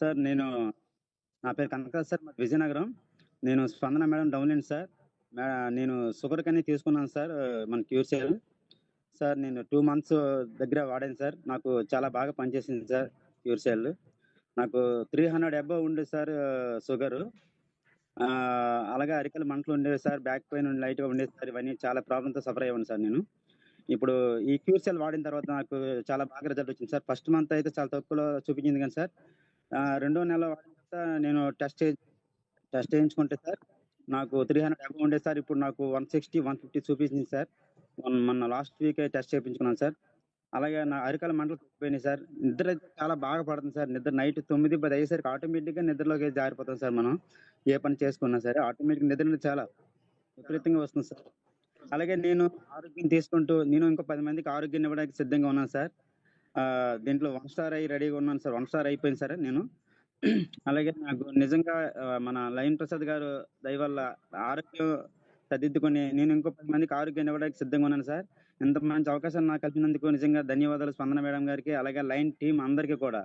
Sir నేను నా పేరు కనకరాజ్ సార్ మాది విజయనగరం. నేను స్పందన మేడం డౌన్‌లైన్ సార్. నేను షుగర్ కానీ తీసుకున్నాను సార్ మన క్యూర్‌సెల్. సార్ నేను టూ మంత్స్ దగ్గర వాడాను సార్. నాకు చాలా బాగా పనిచేసింది సార్ క్యూర్ సెల్ నాకు త్రీ హండ్రెడ్ అబ్బో ఉండేది సార్ షుగరు. అలాగే అరికల మంటలు ఉండేవి సార్. బ్యాక్ పెయిన్ లైట్‌గా ఉండేది సార్. ఇవన్నీ చాలా ప్రాబ్లమ్‌తో సఫర్ అయ్యాను సార్ నేను. ఇప్పుడు ఈ క్యూర్ సెల్ వాడిన తర్వాత నాకు చాలా బాగా రిజల్ట్ వచ్చింది సార్. ఫస్ట్ మంత్ అయితే చాలా తక్కువలో చూపించింది కానీ సార్. రెండో నెల తర్వాత నేను టెస్ట్ టెస్ట్ చేయించుకుంటే సార్ నాకు 300 అబోవ్ ఉండేది సార్. ఇప్పుడు నాకు 160, 150 చూపించింది సార్. మొన్న లాస్ట్ వీకే టెస్ట్ చేయించుకున్నాను సార్. అలాగే నా అరికాల మంటలు తగ్గిపోయినాయి సార్. నిద్ర చాలా బాగా పడుతుంది సార్. నిద్ర నైట్ 9, 10 అయ్యేసరికి ఆటోమేటిక్‌గా నిద్రలోకి జారిపోతాం సార్ మనం. ఏ పని చేసుకున్నా సరే ఆటోమేటిక్‌గా నిద్ర చాలా విపరీతంగా వస్తుంది సార్. అలాగే నేను ఆరోగ్యం తీసుకుంటూ నేను ఇంకో పది మందికి ఆరోగ్యాన్ని ఇవ్వడానికి సిద్ధంగా ఉన్నాను సార్. దీంట్లో వన్ స్టార్ అయ్యి రెడీగా ఉన్నాను సార్. వన్ స్టార్ అయిపోయింది సార్ నేను. అలాగే నాకు నిజంగా మన లయన్ ప్రసాద్ గారు దయవల్ల ఆరోగ్యం సర్దిద్దుకొని నేను ఇంకో పది మందికి ఆరోగ్యం ఇవ్వడానికి సిద్ధంగా ఉన్నాను సార్. ఇంత మంచి అవకాశం నాకు కలిపినందుకు నిజంగా ధన్యవాదాలు స్పందన మేడం గారికి, అలాగే లైన్ టీం అందరికీ కూడా.